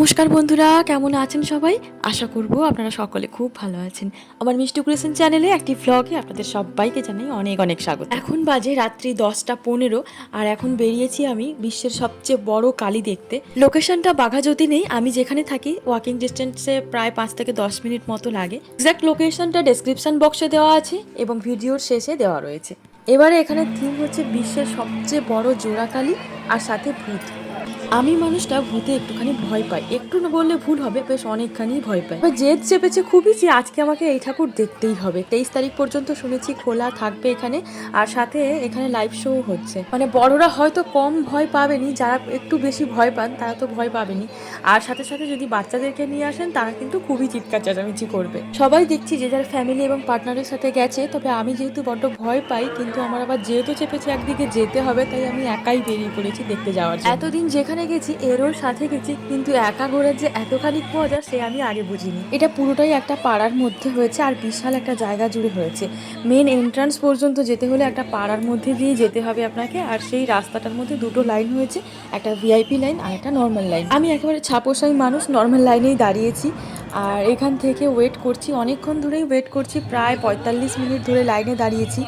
নমস্কার বন্ধুরা, কেমন আছেন সবাই? আশা করব আপনারা সকলে খুব ভালো আছেন। আমার মিষ্টি ক্রিয়েশন চ্যানেলে একটি ভ্লগে আপনাদের সবাইকে জানাই অনেক অনেক স্বাগত। এখন বাজে রাত্রি দশটা পনেরো, আর এখন বেরিয়েছি আমি বিশ্বের সবচেয়ে বড় কালী দেখতে। লোকেশনটা বাঘাযতীন নেই, আমি যেখানে থাকি ওয়াকিং ডিস্টেন্সে প্রায় পাঁচ থেকে দশ মিনিট মতো লাগে। এক্সাক্ট লোকেশনটা ডেসক্রিপশন বক্সে দেওয়া আছে এবং ভিডিওর শেষে দেওয়া রয়েছে। এবারে এখানে থিম হচ্ছে বিশ্বের সবচেয়ে বড় জোড়াকালী আর সাথে ভূত। আমি মানুষটা ভূতে একটুখানি ভয় পাই। একটু না বললে ভুল হবে, বেশ অনেকখানি ভয় পাই। জেদ চেপেছে খুবই যে আজকে আমাকে এই ঠাকুর দেখতেই হবে। তেইশ তারিখ পর্যন্ত শুনেছি খোলা থাকবে এখানে, আর সাথে এখানে লাইভ শো হচ্ছে। মানে বড়রা হয়তো কম ভয় পাবেনি, যারা একটু বেশি ভয় পান, তারা তো ভয় পাবেনি। আর সাথে সাথে যদি বাচ্চাদেরকে নিয়ে আসেন, তারা কিন্তু খুবই চিৎকার চেঁচামেচি করবে। সবাই দেখছি যে যার ফ্যামিলি এবং পার্টনারের সাথে গেছে, তবে আমি যেহেতু বড্ড ভয় পাই, কিন্তু আমার আবার যেহেতু চেপেছে একদিকে যেতে হবে, তাই আমি একাই বেরিয়ে পড়েছি দেখতে যাওয়ার এতদিন যেখানে গেছি এরও সাথে গেছি, কিন্তু একা ঘোরার যে এতখানি মজা সে আমি আগে বুঝিনি। এটা পুরোটাই একটা পাড়ার মধ্যে হয়েছে আর বিশাল একটা জায়গা জুড়ে হয়েছে। মেন এন্ট্রান্স পর্যন্ত যেতে হলে একটা পাড়ার মধ্যে দিয়ে যেতে হবে আপনাকে, আর সেই রাস্তাটার মধ্যে দুটো লাইন হয়েছে, একটা ভিআইপি লাইন আর একটা নর্মাল লাইন আমি একেবারে ছাপোসাই মানুষ নর্মাল লাইনেই দাঁড়িয়েছি, আর এখান থেকে ওয়েট করছি, অনেকক্ষণ ধরেই ওয়েট করছি, প্রায় পঁয়তাল্লিশ মিনিট ধরে লাইনে দাঁড়িয়েছি।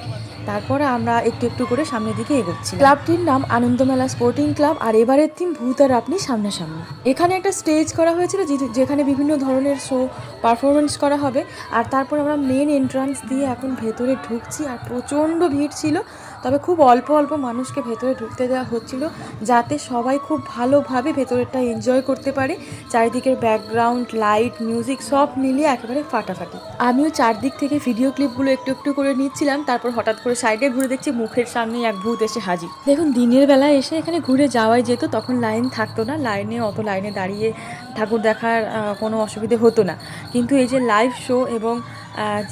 তারপরে আমরা একটু একটু করে সামনের দিকে এগোচ্ছি ক্লাবটির নাম আনন্দমেলা স্পোর্টিং ক্লাব আর এবারের থিম ভূত আর আপনি সামনাসামনি। এখানে একটা স্টেজ করা হয়েছিল যেখানে বিভিন্ন ধরনের শো পারফরমেন্স করা হবে। আর তারপর আমরা মেন এন্ট্রান্স দিয়ে এখন ভেতরে ঢুকছি আর প্রচণ্ড ভিড় ছিল। তবে খুব অল্প অল্প মানুষকে ভেতরে ঢুকতে দেওয়া হচ্ছিল যাতে সবাই খুব ভালোভাবে ভেতরেরটা এনজয় করতে পারে। চারিদিকের ব্যাকগ্রাউন্ড লাইট মিউজিক সব মিলিয়ে একেবারে ফাটাফাটি। আমিও চারদিক থেকে ভিডিও ক্লিপগুলো একটু একটু করে নিচ্ছিলাম, তারপর হঠাৎ করে সাইডে ঘুরে দেখছি মুখের সামনে এক ভূত এসে হাজির। দেখুন, দিনের বেলা এসে এখানে ঘুরে যাওয়াই যেত, তখন লাইন থাকতো না লাইনে অত লাইনে দাঁড়িয়ে ঠাকুর দেখার কোনো অসুবিধে হতো না। কিন্তু এই যে লাইভ শো এবং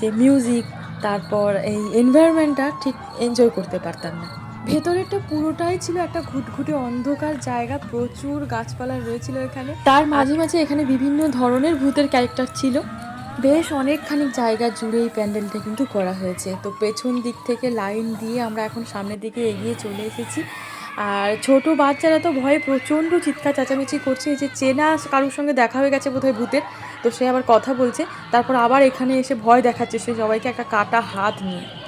যে মিউজিক তারপর এই এনভায়রনমেন্টটা ঠিক এনজয় করতে পারতাম না। ভেতরেরটা পুরোটাই ছিল একটা ঘুটঘুটে অন্ধকার জায়গা, প্রচুর গাছপালা রয়েছিল এখানে। তার মাঝে মাঝে এখানে বিভিন্ন ধরনের ভূতের ক্যারেক্টার ছিল। বেশ অনেকখানি জায়গা জুড়ে এই প্যান্ডেলটা কিন্তু করা হয়েছে। তো পেছন দিক থেকে লাইন দিয়ে আমরা এখন সামনের দিকে এগিয়ে চলে এসেছি। আর ছোট বাচ্চারা তো ভয়ে প্রচণ্ড চিৎকার চেঁচামেচি করছে। যে চেনা কারোর সঙ্গে দেখা হয়ে গেছে বোধহয় ভূতের, তো সে আবার কথা বলছে, তারপর আবার এখানে এসে ভয় দেখাচ্ছে সে সবাইকে একটা কাটা হাত নিয়ে।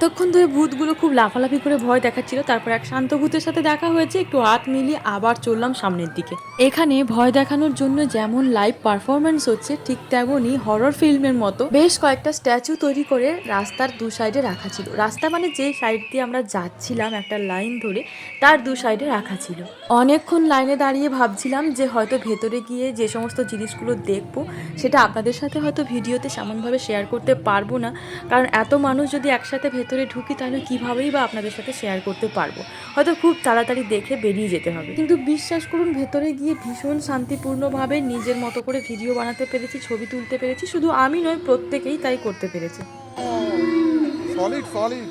এতক্ষণ ধরে ভূতগুলো খুব লাফালাফি করে ভয় দেখাচ্ছিল, তারপর এক শান্ত ভূতের সাথে দেখা হয়েছে, একটু হাত মিলিয়ে আবার চললাম সামনের দিকে। এখানে ভয় দেখানোর জন্য যেমন লাইভ পারফরমেন্স হচ্ছে, ঠিক তেমনই হরর ফিল্মের মতো। বেশ কয়েকটা স্ট্যাচু তৈরি করে রাস্তার দু সাইডে রাখা ছিল। রাস্তা মানে যে সাইড দিয়ে আমরা যাচ্ছিলাম একটা লাইন ধরে, তার দু সাইডে রাখা ছিল। অনেকক্ষণ লাইনে দাঁড়িয়ে ভাবছিলাম যে হয়তো ভেতরে গিয়ে যে সমস্ত জিনিসগুলো দেখব, সেটা আপনাদের সাথে হয়তো ভিডিওতে সেমনভাবে শেয়ার করতে পারব না। কারণ এত মানুষ যদি একসাথে ভেতরে ঢুকি তাহলে কীভাবেই বা আপনাদের সাথে শেয়ার করতে পারব? হয়তো খুব তাড়াতাড়ি দেখে বেরিয়ে যেতে হবে। কিন্তু বিশ্বাস করুন ভেতরে গিয়ে ভীষণ শান্তিপূর্ণভাবে নিজের মতো করে ভিডিও বানাতে পেরেছি ছবি তুলতে পেরেছি শুধু আমি নয় প্রত্যেকেই তাই করতে পেরেছি। Solid solid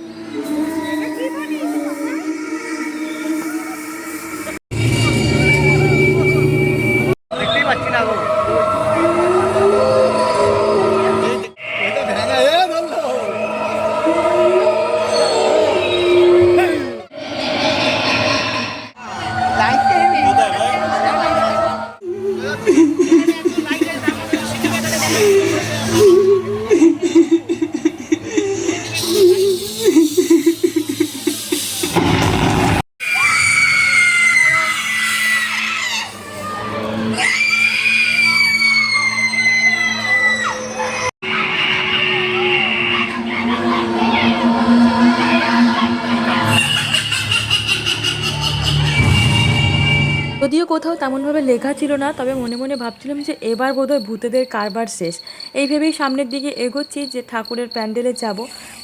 Yeah. কোথাও তেমনভাবে লেখা ছিল না, তবে মনে মনে ভাবছিলাম যে এবার বোধহয় ভূতেদের কারবার শেষ। এই ভেবেই সামনের দিকে এগোচ্ছি যে ঠাকুরের প্যান্ডেলে যাব।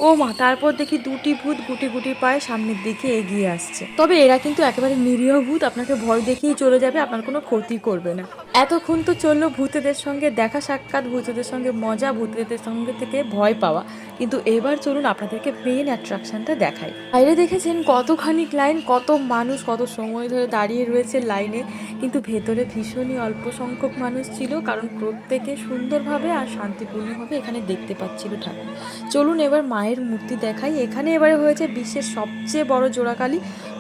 ও মা, তারপর দেখি দুটি ভূত গুটি গুটি পায়ে সামনের দিকে এগিয়ে আসছে। তবে এরা কিন্তু একেবারে নিরীহ ভূত, আপনাকে ভয় দেখিয়েই চলে যাবে, আপনার কোনো ক্ষতি করবে না। এতক্ষণ তো চলল ভূতেদের সঙ্গে দেখা সাক্ষাৎ, ভূতেদের সঙ্গে মজা, ভূতেদের সঙ্গে থেকে ভয় পাওয়া। কিন্তু এবার চলুন আপনাদেরকে মেন অ্যাট্রাকশনটা দেখাই। বাইরে দেখেছেন কতখানি লাইন কত মানুষ, কত সময় ধরে দাঁড়িয়ে রয়েছে লাইনে কিন্তু ভেতরে ভীষণই অল্প সংখ্যক মানুষ ছিল, কারণ প্রত্যেকে সুন্দরভাবে আর শান্তিপূর্ণভাবে এখানে দেখতে পাচ্ছিল ঠাকুর। চলুন এবার মায়ের মূর্তি দেখাই। এখানে এবারে হয়েছে বিশ্বের সবচেয়ে বড় জোড়াকালী।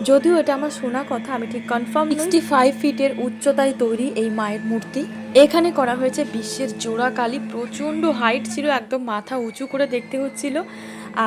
যদিও এটা আমার শোনা কথা, আমি ঠিক কনফার্ম সিক্সটি ফাইভ ফিটের উচ্চতায় তৈরি এই মায়ের মূর্তি। এখানে করা হয়েছে বিশ্বের জোড়া কালী প্রচণ্ড হাইট ছিল, একদম মাথা উঁচু করে দেখতে হচ্ছিল।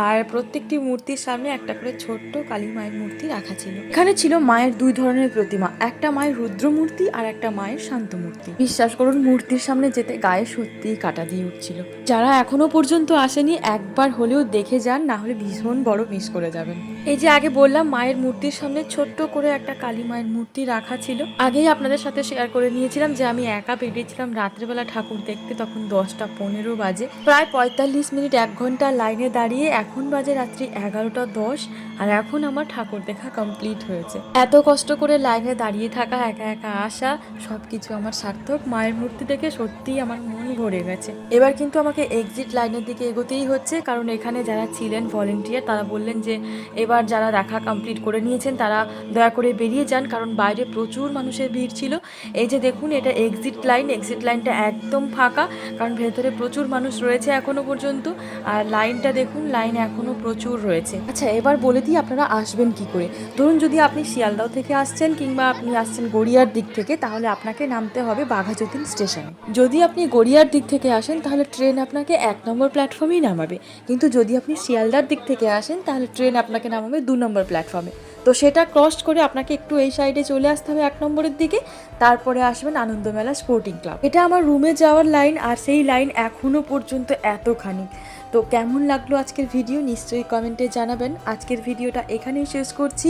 আর প্রত্যেকটি মূর্তির সামনে একটা করে ছোট্ট কালী মায়ের মূর্তি রাখা ছিল। এখানে ছিল মায়ের দুই ধরনের প্রতিমা, একটা মায়ের রুদ্র মূর্তি আর একটা মায়ের শান্ত মূর্তি বিশ্বাস করুন, মূর্তির সামনে যেতে গায়ে সত্যিই কাটা দিয়ে উঠছিল। যারা এখনও পর্যন্ত আসেনি, একবার হলেও দেখে যান, না হলে ভীষণ বড় মিস করে যাবেন। এই যে আগে বললাম, মায়ের মূর্তির সামনে ছোট্ট করে একটা কালী মায়ের মূর্তি রাখা ছিল। আগেই আপনাদের সাথে শেয়ার করে নিয়েছিলাম যে আমি একা বেরিয়েছিলাম রাত্রেবেলা ঠাকুর দেখতে, তখন দশটা পনেরো বাজে। প্রায় পঁয়তাল্লিশ মিনিট এক ঘণ্টা লাইনে দাঁড়িয়ে এখন বাজে রাত্রি এগারোটা দশ আর এখন আমার ঠাকুর দেখা কমপ্লিট হয়েছে। এত কষ্ট করে লাইনে দাঁড়িয়ে থাকা, একা একা আসা সব কিছু আমার সার্থক। মায়ের মূর্তি দেখে সত্যিই আমার মন ভরে গেছে। এবার কিন্তু আমাকে এক্সিট লাইনের দিকে এগোতেই হচ্ছে, কারণ এখানে যারা ছিলেন ভলেন্টিয়ার তারা বললেন যে এবার যারা দেখা কমপ্লিট করে নিয়েছেন, তারা দয়া করে বেরিয়ে যান, কারণ বাইরে প্রচুর মানুষের ভিড় ছিল। এই যে দেখুন, এটা এক্সিট লাইন এক্সিট লাইনটা একদম ফাঁকা, কারণ ভেতরে প্রচুর মানুষ রয়েছে এখনও পর্যন্ত। আর লাইনটা দেখুন লাইন এখনও প্রচুর রয়েছে। আচ্ছা এবার বলে দিই আপনারা আসবেন কি করে। ধরুন যদি আপনি শিয়ালদাও থেকে আসছেন কিংবা আপনি আসছেন গড়িয়ার দিক থেকে, তাহলে আপনাকে নামতে হবে বাঘাযতীন স্টেশনে। যদি আপনি গড়িয়ার দিক থেকে আসেন, তাহলে ট্রেন আপনাকে এক নম্বর প্ল্যাটফর্মেই নামাবে। কিন্তু যদি আপনি শিয়ালদার দিক থেকে আসেন, তাহলে ট্রেন আপনাকে নামাবে দু নম্বর প্ল্যাটফর্মে। তো সেটা ক্রস করে আপনাকে একটু এই সাইডে চলে আসতে হবে এক নম্বরের দিকে। তারপরে আসবেন আনন্দমেলা স্পোর্টিং ক্লাব এটা আমার রুমে যাওয়ার লাইন আর সেই লাইন এখনও পর্যন্ত এতখানি। তো কেমন লাগল আজকের ভিডিও? নিশ্চয়ই কমেন্টে জানাবেন। আজকের ভিডিওটা এখানেই শেষ করছি।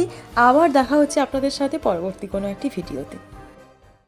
আবার দেখা হচ্ছে আপনাদের সাথে পরবর্তী কোনো একটি ভিডিওতে।